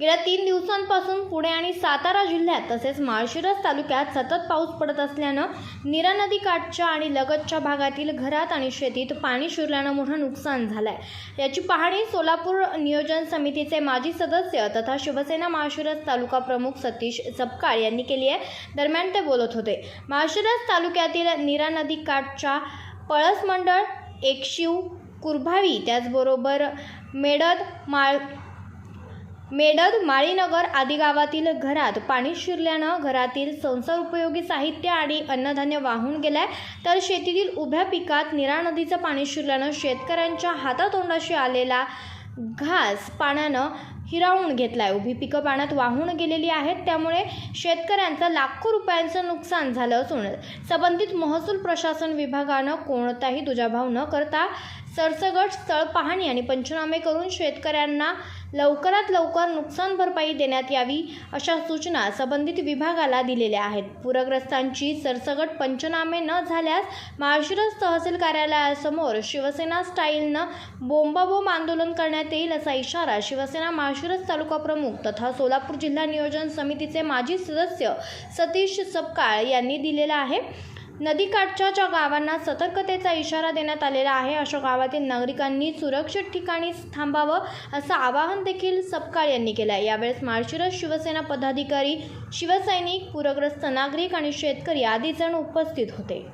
गेल्या तीन दिवसांपासून पुणे आणि सातारा जिल्ह्यात तसेच माळशिरस तालुक्यात सतत पाऊस पडत असल्यानं नीरा नदी काठच्या आणि लगतच्या भागातील घरात आणि शेतीत पाणी शिरल्यानं मोठं नुकसान झालं आहे याची पाहणी सोलापूर नियोजन समितीचे माजी सदस्य तथा शिवसेना माळशिरस तालुका प्रमुख सतीश सपकाळ यांनी केली आहे. दरम्यान ते बोलत होते. माळशिरस तालुक्यातील नीरा नदी काठच्या पळस मंडळ एकशिव कुरभावी त्याचबरोबर मेडद माळ मेडद माळीनगर आदी गावातील घरात पाणी शिरल्यानं घरातील संसार उपयोगी साहित्य आणि अन्नधान्य वाहून गेलंय. तर शेतीतील उभ्या पिकात निरा नदीचं पाणी शिरल्यानं शेतकऱ्यांच्या हातातोंडाशी आलेला घास पाण्यानं हिरावून आहे उभी पिकं पाण्यात वाहून गेलेली आहेत. त्यामुळे शेतकऱ्यांचं लाखो रुपयांचं नुकसान झालं असून संबंधित महसूल प्रशासन विभागानं कोणताही दुजाभाव न करता सरसगट स्थळ पाहणी आणि पंचनामे करून शेतकऱ्यांना लवकरात लवकर नुकसान भरपाई देण्यात यावी अशा सूचना संबंधित विभागाला दिलेल्या आहेत. पूरग्रस्तांची सरसगट पंचनामे न झाल्यास माळशिरस तहसील कार्यालयासमोर शिवसेना स्टाईलनं बोंबाबोंब आंदोलन करण्यात येईल असा इशारा शिवसेना माळशिरस तालुका प्रमुख तथा सोलापूर जिल्हा नियोजन समितीचे माजी सदस्य सतीश सपकाळ यांनी दिलेला आहे. नदीकाठच्या ज्या गावांना सतर्कतेचा इशारा देण्यात आलेला आहे अशा गावातील नागरिकांनी सुरक्षित ठिकाणी थांबावं असं आवाहन देखील सपकाळ यांनी केलं आहे यावेळेस माळशिरस शिवसेना पदाधिकारी शिवसैनिक पूरग्रस्त नागरिक आणि शेतकरी आदी जण उपस्थित होते.